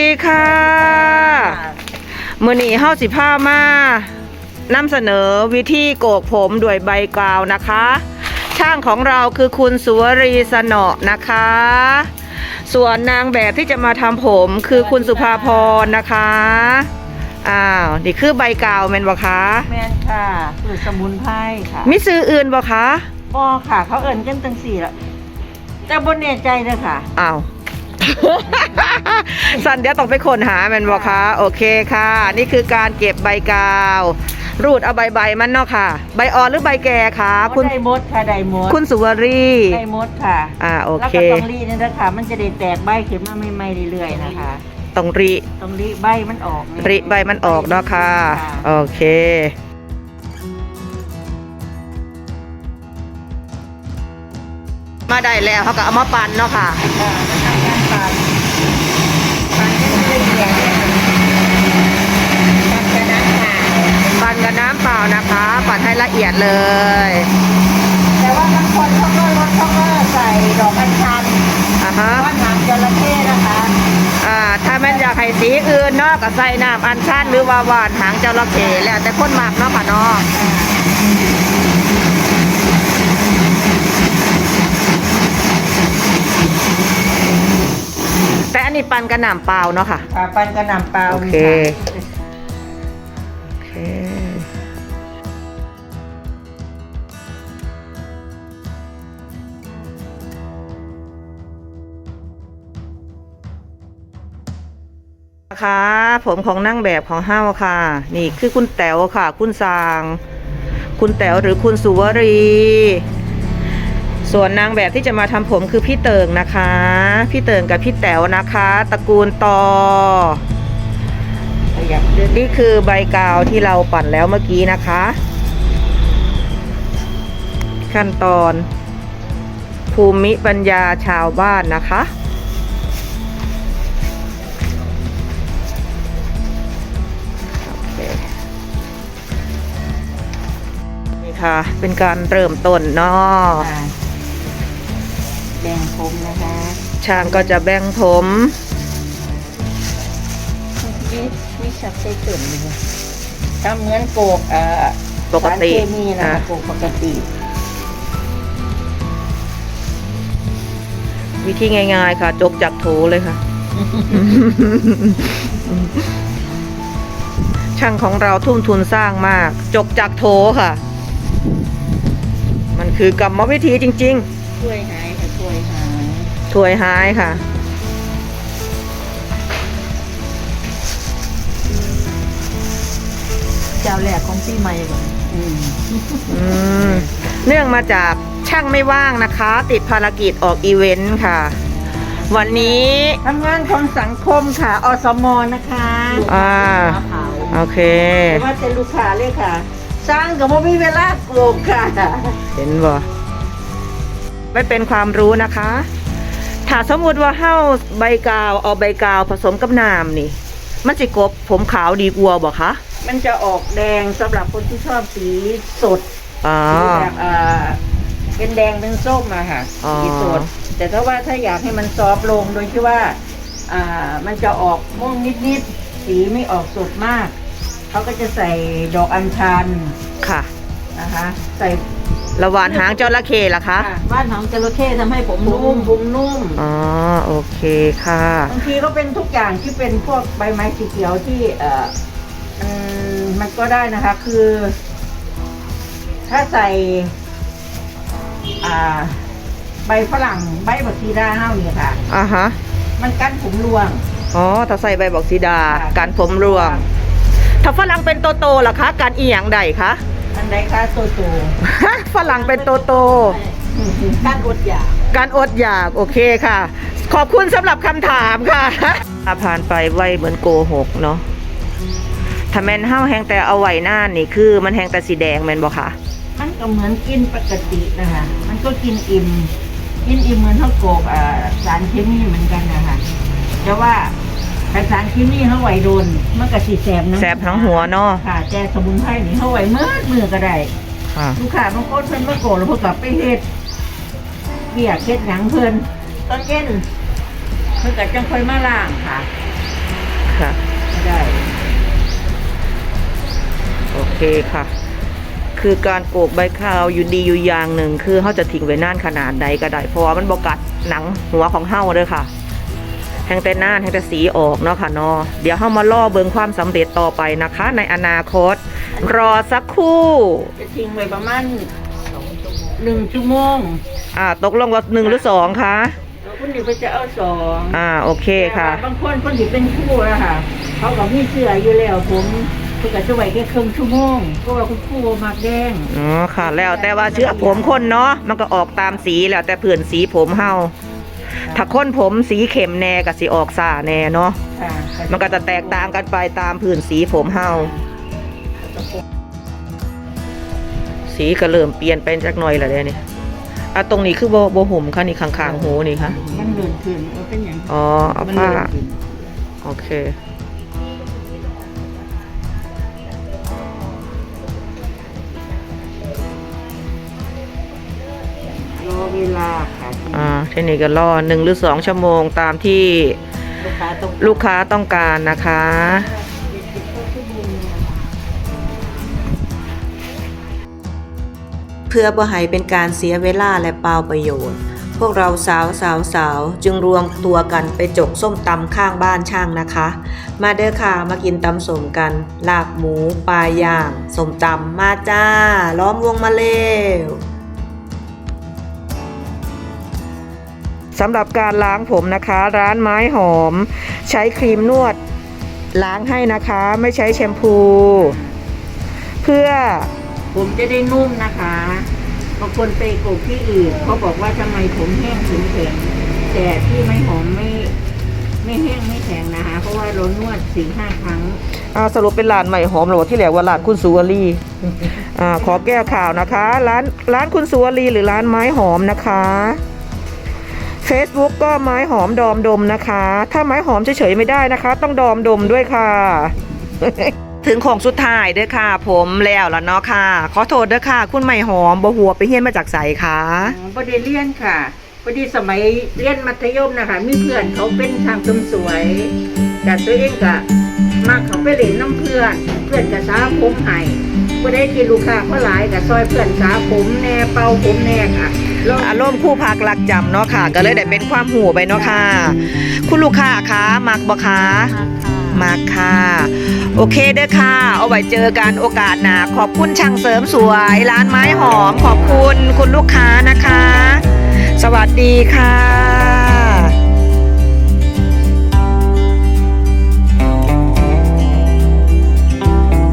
ดีค่ะมือนี้เฮาสิผ้ามานำเสนอวิธีโกกผมด้วยใบกาวนะคะ ช่างของเราคือคุณสุวรีสนอนะคะ ส่วนนางแบบที่จะมาทำผมคือคุณสุภาพรนะคะอ้าวนี่คือใบกาวแม่นบ่คะแมนค่ะสูตรสมุนไพรค่ะมีซื้ออื่นบ่คะปอค่ะ เขาเอิ่นกันตั้งสี่ละแต่บนเนใจเลยค่ะอ้าว สันเดี๋ยวต้องไปค้นหาแมันบ่คะโอเคค่ะ นี่คือการเก็บใบกาว รูดเอาใบใบๆมันเนาะค่ะ ใบอ่อนหรือใบแก่คะคุณไดมดค่ะไดมดคุณสุวรีไดมดค่ะอ่าโอแล้วเคก็ต้องรีนี่นะคะมันจะได้แตกใบขึ้นมาใหม่ๆเรื่อยๆนะคะต้องริต้องรีใบมันออกเนี่ยริใบมันออกเนาะค่ะโอเค มาได้แล้วเขาก็เอามาปั่นเนาะค่ะ ค่ะมันทำการปั่นปั่นให้มันละเอียดเนี่ยปั่นกระน้ำค่ะ ปั่ นกับน้ำเปล่านะคะปั่นให้ละเอียดเลย แต่ว่าบางคนเขาก็ลดเขาก็ใส่ดอกอัญชันอ่าฮะว่าหางจระเข้นะคะอ่าถ้าแม่นอยากให้สีอื่นเนาะก็ใส่น้ำอัญชันหรือว่าหวานหางจระเข้แล้วแต่คนมักเนาะค่ะเนาะแต่อันนี้ปั่นกับน้ำเปล่าเนาะค่ะค่ะปันกระหน่ำเปล่าโอเค ค่ะ นะคะผมของนั่งแบบของห้าวค่ะ นี่คือคุณแต๋วค่ะ คุณสาง คุณแต๋วหรือคุณสุวรี ส่วนนางแบบที่จะมาทำผมคือพี่เติงนะคะ พี่เติงกับพี่แต๋วนะคะ ตระกูลตออยากเดินนี่คือใบกาวที่เราปั่นแล้วเมื่อกี้นะคะ ขั้นตอน ภูมิปัญญาชาวบ้านนะคะ นี่ค่ะเป็นการเริ่มต้นเนาะค่ะแบ่งผมนะคะช่างก็จะแบ่งผมวิวิชัดใช้เติมเลยทำเหมือนโกกเอ่อปกติสารเคมีนะอะคะโกกปกติ วิธีง่ายๆค่ะ จกจากโถเลยค่ะ ช่างของเราทุ่มทุนสร้างมาก จกจากโถค่ะมัน คือกรรมวิธีจริง ช่วยหายค่ะช่วยหายๆถวยหายค่ะ เจ้าแรกของปีใหม่ก่อนอืมอืมเนื่องมาจากช่างไม่ว่างนะคะ ติดภารกิจออกอีเวนต์ค่ะ วันนี้ ทำงานของสังคมค่ะ อสมนะคะอ่า ลูกค้าโอเคแต่ว่าเป็นลูกค้าเลยค่ะ สร้างกับว่ามีเวลาโกงค่ะเห็นบ่ไม่เป็นความรู้นะคะ ถ้าสมมติว่าเฮ้าใบกาวเอาใบกาวผสมกับน้ำนี่ มันสิกบผมขาวดีกว่าบ่คะมันจะออกแดงสำหรับคนที่ชอบสีสดอ๋อสีแบบเอ่อเป็นแดงเป็นส้มอะค่ะอ๋อสีสด แต่ถ้าว่าถ้าอยากให้มันซอฟต์ลงโดยที่ว่า อ่า มันจะออกม่วงนิดๆสีไม่ออกสดมาก เขาก็จะใส่ดอกอัญชันค่ะ นะคะ ใส่ระหวานหางจระเข้ล่ะคะบ้านหางจระเข้ทำให้ผมนุ่มผมนุ่มอ๋อโอเคค่ะ บางทีก็เป็นทุกอย่างที่เป็นพวกใบไม้สีเขียวที่เอ่อมันมันก็ได้นะคะ คือ ถ้าใส่ อ่า ใบฝรั่งใบบักซีดาเฮ้านี่ค่ะ อ่าฮะ มันกั้นผมร่วง อ๋อถ้าใส่ใบบอกสีดาค่ะการผมร่วง ถ้าฝรั่งเป็นโตโตๆล่ะคะ การอีหยังใดคะ อันใดคะโตโตฝรั่งเป็นโตโต การอดอยากๆการอดอยากโอเคค่ะ ขอบคุณสำหรับคำถามค่ะอาผ่านไปไวเหมือนโกหกเนาะถ้าแมนห้าวแหงแต่เอาไว้หน้านี่คือ มันแหงแต่สีแดงแมนบอกค่ะ มันก็เหมือนกินปกตินะคะ มันก็กินอิ่มกินอิ่มเหมือนเท่าโกบอ่าสารเคมีเหมือนกันนะคะแต่ว่า ถ้าสารเคมีเขาไหวโดนมันก็สีแสบนะแสบทั้งหัวเนาะค่ะแต่สมุนไพรนี่เขาไหวเมื่อมือก็ได้ค่ะลูกค้าบางคนเพิ่นมาโกรธแล้วเพิ่นกลับไปเฮ็ดเบียกเฮ็ดหยังเพิ่นตอนเย็นเพิ่นก็จังค่อยมาล้างค่ะ ค่ะไม่ได้โอเคค่ะ คือการโกกใบข้าวอยู่ดีอยู่อย่างหนึ่งคือเขาจะทิ้งไว้นานขนาดใดก็ได้เพราะว่ามันบกัดหนังหัวของเฮาเด้อค่ะ แห่งแต่นานแห่งแต่สีออกเนาะค่ะเนาะเดี๋ยวเฮามาล่อเบิงความสำเร็จต่อไปนะคะ ในอนาคต รอสักครู่จะทิ้งไว้ประมาณหนึ่งชั่วโมงอ่าตกลงว่าหนึ่งหรือสองคะแล้วคุณดิไปจะเอาสองอ่าโอเคค่ะแต่ว่าบางคนคนที่เป็นคู่อะค่ะเขาก็มีเสื้ออยู่แล้วผมเพื่อจะไว้แค่ครึ่งชั่วโมงเพราะว่าคุณครูมักแดงอ๋อค่ะ แล้วแต่ว่าเชื้อผมคนเนาะมันก็ออกตามสีแล้วแต่ผื่นสีผมเฮา ถ้าคนผมสีเข็มแน่กับสีออกซ่าแน่เนาะค่ะมันก็จะแตกต่างกันไปตามผื่นสีผมเฮาสีก็เริ่มเปลี่ยนไปจักหน่อยแล้วเด้นี่อะตรงนี้คือโบโบห่มค่ะนี่ข้างๆหูนี่ค่ะมันเลื่อนขึ้นเออเป็นอย่างอ๋อเอามันผ้าเลื่อนขึ้นโอเค เวลาค่ะอ่าทีนี้ก็รอหนึ่งหรือสองชั่วโมงตามที่ลูกค้าต้องลูกค้าต้องการนะคะ เพื่อบ่ให้เป็นการเสียเวลาและเปล่าประโยชน์ พวกเราสาวสาวสาวจึงรวมตัวกันไปจกส้มตำข้างบ้านช่างนะคะ มาเด้อค่ะมากินตำสมกัน ลาบหมูปลาย่างสมตำมาจ้า ล้อมวงมาเร็ว สำหรับการล้างผมนะคะ ร้านไม้หอม ใช้ครีมนวด ล้างให้นะคะ ไม่ใช้แชมพู เพื่อผมจะได้นุ่มนะคะบางคนไปโกกที่อื่นเขาบอกว่าทำไมผมแห้งถึงแข็งแต่ที่ไม่หอมไม่ไม่แห้งไม่แข็งนะคะ เพราะว่าเรานวดสี่ห้าครั้งอ่าสรุปเป็นร้านใหม่หอมหรือว่าที่แหลกว่าร้านคุณสุวรีอ่าขอแก้ข่าวนะคะ ร้านร้านคุณสุวรีหรือร้านไม้หอมนะคะ Facebook ก็ไม้หอมดอมดมนะคะ ถ้าไม้หอมเฉยๆไม่ได้นะคะ ต้องดอมดมด้วยค่ะ ถึงของสุดท้ายเด้อค่ะ ผมแล้วแล้วเนาะค่ะ ขอโทษเด้อค่ะ คุณไม้หอมบ่หัวไปเฮียนมาจากใสค่ะอ๋อประเด็นเรียนค่ะพอดีสมัยเรียนมัธยมนะคะมีเพื่อนเขาเป็นทางเสริมสวยแต่ตัวเองก็มากเขาไปเล่นน้ำเพื่อน เพื่อนก็สาผมให้ ก็ได้ที่ลูกค้าเขาหลายกับซอยเพื่อนสาผมแน่เป่าผมแน่ค่ะแล้วอารมณ์คู่พักรักจำเนาะค่ะ ก็เลยได้เป็นความหูไปเนาะค่ะ คุณลูกค้าคะมักบ่คะมักค่ะ โอเคเด้อค่ะ เอาไว้เจอกันโอกาสหน้าขอบคุณช่างเสริมสวย ร้านไม้หอม ขอบคุณคุณลูกค้านะคะ สวัสดีค่ะ